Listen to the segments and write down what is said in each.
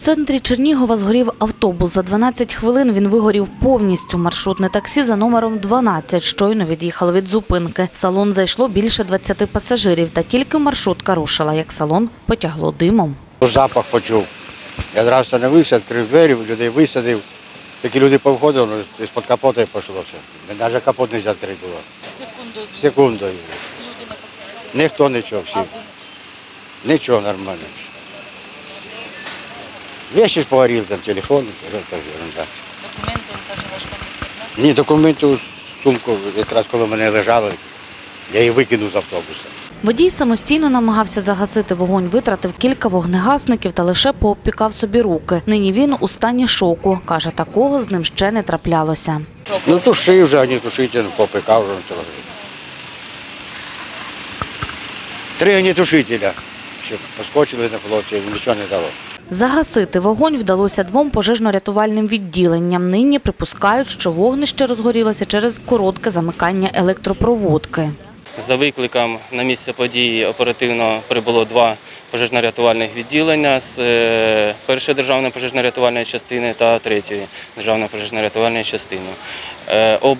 центрі Чернігова згорів автобус. За 12 хвилин він вигорів повністю. Маршрутне таксі за номером 12 щойно від'їхало від зупинки. В салон зайшло більше 20 пасажирів, та тільки маршрутка рушила, як салон потягло димом. Запах почув. Я одразу становився, відкрив двері, людей висадив. Такі люди повходили, ну, з-під капота і пішло все. Навіть капот не відкрити було. Секунду. Секундою. Люди не. Ніхто нічого, всі. Нічого нормально. Вещи погоріли, там телефон, це ерунда. Документи, каже, важко не. Ні, документи у сумку, якраз коли мене лежали, я її викинув з автобуса. Водій самостійно намагався загасити вогонь, витратив кілька вогнегасників та лише пообпікав собі руки. Нині він у стані шоку. Каже, такого з ним ще не траплялося. Ну тушив вже, а не тушитель, попикав вже трохи. Три огнетушителя. Ще поскочили на плоті, нічого не дало. Загасити вогонь вдалося двом пожежно-рятувальним відділенням. Нині припускають, що вогнище розгорілося через коротке замикання електропроводки. За викликом на місце події оперативно прибуло два пожежно-рятувальних відділення з е, першої державної пожежно-рятувальної частини та третьої державної пожежно-рятувальної частини. Е, Об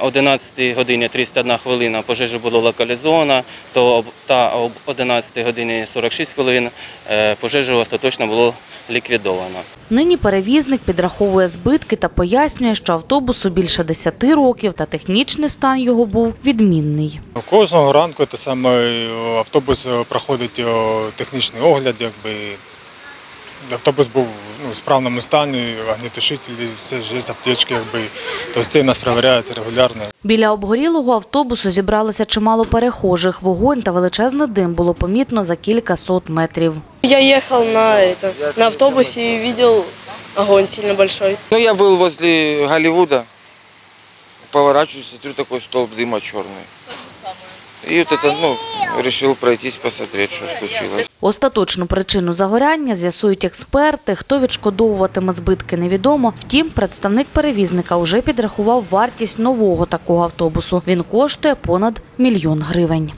11 годині 31 хвилина пожежа була локалізована, то об- та об 11 годині 46 хвилин е, пожежу остаточно було ліквідовано. Нині перевізник підраховує збитки та пояснює, що автобусу більше 10 років та технічний стан його був відмінний. Кожного ранку те саме е, автобус е, проходить е, технічний огляд, якби автобус був ну, в справному стані, огнетушителі, все ж є аптечки, якби тобто це в нас перевіряється регулярно. Біля обгорілого автобусу зібралося чимало перехожих. Вогонь та величезний дим було помітно за кілька сот метрів. Я ехал на, это, на автобусе и видел огонь сильно большой. Ну, я был возле Голливуда, поворачиваюсь, смотрю, такой столб дыма черный. Те от это, ну, вирішив пройтись, посмотреть, що случилось. Остаточну причину загоряння з'ясують експерти. Хто відшкодовуватиме збитки, невідомо. Втім, представник перевізника вже підрахував вартість нового такого автобусу. Він коштує понад мільйон гривень.